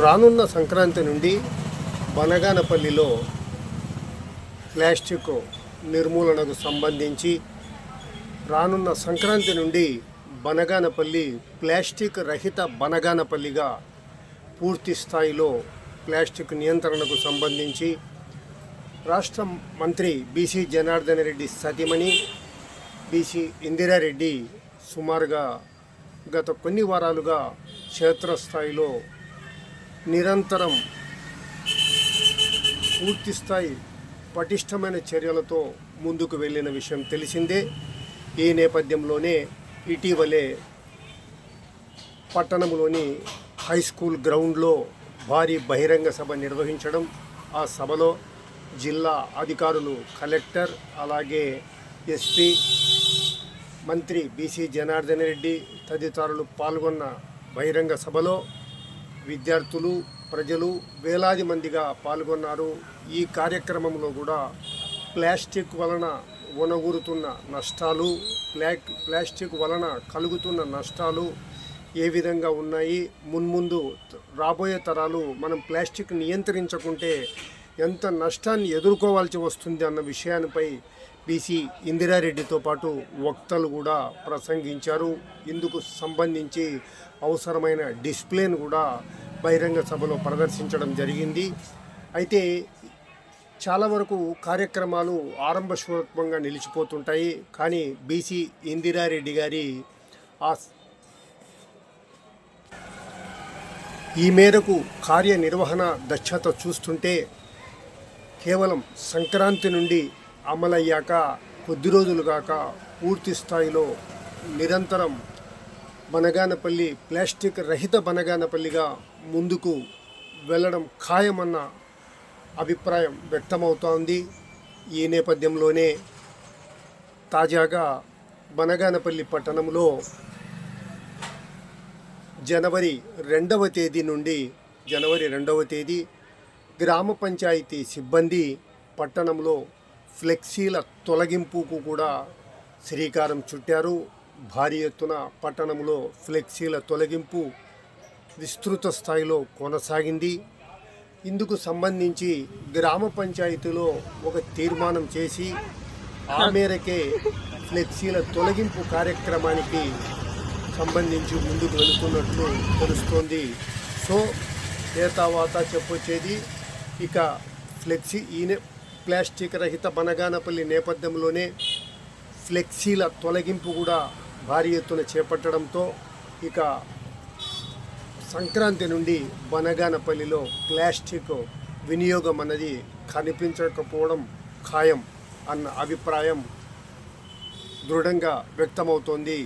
రానున్న సంక్రాంతి నుండి బనగానపల్లిలో ప్లాస్టిక్ నిర్మూలనకు సంబంధించి రానున్న సంక్రాంతి నుండి బనగానపల్లి ప్లాస్టిక్ రహిత బనగానపల్లిగా పూర్తి స్థాయిలో ప్లాస్టిక్ నియంత్రణకు సంబంధించి రాష్ట్ర మంత్రి బీసీ జనార్దన్ రెడ్డి సతీమణి బీసీ ఇందిరారెడ్డి సుమారుగా గత కొన్ని వారాలుగా క్షేత్రస్థాయిలో నిరంతరం పూర్తి స్థాయి పటిష్టమైన చర్యలతో ముందుకు వెళ్ళిన విషయం తెలిసిందే. ఈ నేపథ్యంలోనే ఇటీవలే పట్టణంలోని హై స్కూల్ గ్రౌండ్లో భారీ బహిరంగ సభ నిర్వహించడం ఆ సభలో జిల్లా అధికారులు కలెక్టర్ అలాగే ఎస్పీ మంత్రి బీసీ జనార్దన్ రెడ్డి తదితరులు పాల్గొన్న బహిరంగ సభలో విద్యార్థులు ప్రజలు వేలాది మందిగా పాల్గొన్నారు. ఈ కార్యక్రమంలో కూడా ప్లాస్టిక్ వలన వనగూరుతున్న నష్టాలు ప్లాక్ ప్లాస్టిక్ వలన కలుగుతున్న నష్టాలు ఏ విధంగా ఉన్నాయి? మున్ముందు రాబోయే తరాలు మనం ప్లాస్టిక్ నియంత్రించకుంటే ఎంత నష్టాన్ని ఎదుర్కోవాల్సి వస్తుంది అన్న విషయానిపై బీసీ ఇందిరారెడ్డితో పాటు వక్తలు కూడా ప్రసంగించారు. ఇందుకు సంబంధించి అవసరమైన డిస్ప్లేను కూడా బహిరంగ సభలో ప్రదర్శించడం జరిగింది. అయితే చాలా వరకు కార్యక్రమాలు ఆరంభస్వరూపంగా నిలిచిపోతుంటాయి. కానీ బీసీ ఇందిరారెడ్డి గారి ఆ ఈ మేరకు కార్యనిర్వహణ దక్షత చూస్తుంటే కేవలం సంక్రాంతి నుండి అమలయ్యాక కొద్ది రోజులు కాక పూర్తి స్థాయిలో నిరంతరం బనగానపల్లి ప్లాస్టిక్ రహిత బనగానపల్లిగా ముందుకు వెళ్ళడం ఖాయమన్న అభిప్రాయం వ్యక్తమవుతోంది. ఈ నేపథ్యంలోనే తాజాగా బనగానపల్లి పట్టణంలో జనవరి రెండవ తేదీ నుండి జనవరి రెండవ తేదీ గ్రామ పంచాయతీ సిబ్బంది పట్టణంలో ఫ్లెక్సీల తొలగింపుకు కూడా శ్రీకారం చుట్టారు. భారీ ఎత్తున పట్టణంలో ఫ్లెక్సీల తొలగింపు విస్తృత స్థాయిలో కొనసాగింది. ఇందుకు సంబంధించి గ్రామ పంచాయతీలో ఒక తీర్మానం చేసి ఆ మేరకే ఫ్లెక్సీల తొలగింపు కార్యక్రమానికి సంబంధించి ముందుకు వెళుతున్నట్లు తెలుస్తోంది. సో ఏ తర్వాత చెప్పొచ్చేది ఇక ఫ్లెక్సీ ఈయన ప్లాస్టిక్ రహిత బనగానపల్లి నేపథ్యంలోనే ఫ్లెక్సీల తొలగింపు కూడా భారీ ఎత్తున చేపట్టడంతో ఇక సంక్రాంతి నుండి బనగానపల్లిలో ప్లాస్టిక్ వినియోగం అన్నది కనిపించకపోవడం ఖాయం అన్న అభిప్రాయం దృఢంగా వ్యక్తమవుతోంది.